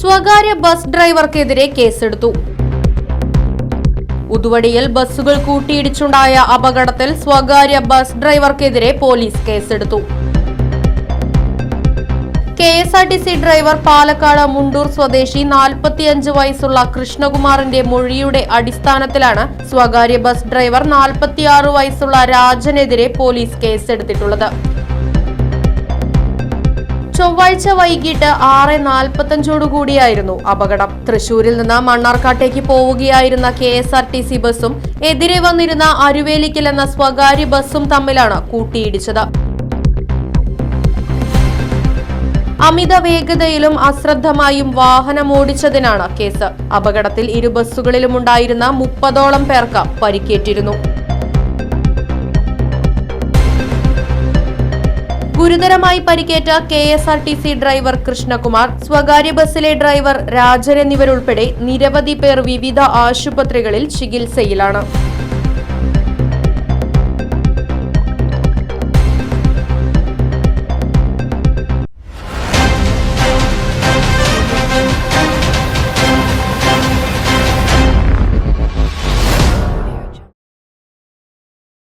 സ്വകാര്യ ബസ് ഡ്രൈവർക്കെതിരെ കേസെടുത്തു. ഉതുവടിയിൽ ബസ്സുകൾ കൂട്ടിയിടിച്ചുണ്ടായ അപകടത്തിൽ സ്വകാര്യ ബസ് ഡ്രൈവർക്കെതിരെ പോലീസ് കേസെടുത്തു. K S R T C driver Palakkad Mundur സ്വദേശി നാൽപ്പത്തിയഞ്ച് വയസ്സുള്ള കൃഷ്ണകുമാറിന്റെ മൊഴിയുടെ അടിസ്ഥാനത്തിലാണ് സ്വകാര്യ ബസ് ഡ്രൈവർ നാൽപ്പത്തിയാറ് വയസ്സുള്ള രാജനെതിരെ പോലീസ് കേസെടുത്തിട്ടുള്ളത്. ചൊവ്വാഴ്ച വൈകിട്ട് ആറ് നാൽപ്പത്തഞ്ചോടുകൂടിയായിരുന്നു അപകടം. തൃശൂരിൽ നിന്ന് മണ്ണാർക്കാട്ടേക്ക് പോവുകയായിരുന്ന K S R T C ബസ്സും എതിരെ വന്നിരുന്ന അരുവേലിക്കൽ എന്ന സ്വകാര്യ ബസ്സും തമ്മിലാണ് കൂട്ടിയിടിച്ചത്. അമിത വേഗതയിലും അശ്രദ്ധമായും വാഹനമോടിച്ചതിനാണ് കേസ്. അപകടത്തിൽ ഇരു ബസ്സുകളിലും ഉണ്ടായിരുന്ന മുപ്പതോളം പേർക്ക് പരിക്കേറ്റിരുന്നു. ഗുരുതരമായി പരിക്കേറ്റ K S R T C driver Krishnakumar സ്വകാര്യ ബസ്സിലെ ഡ്രൈവർ രാജൻ എന്നിവരുൾപ്പെടെ നിരവധി പേർ വിവിധ ആശുപത്രികളിൽ ചികിത്സയിലാണ്.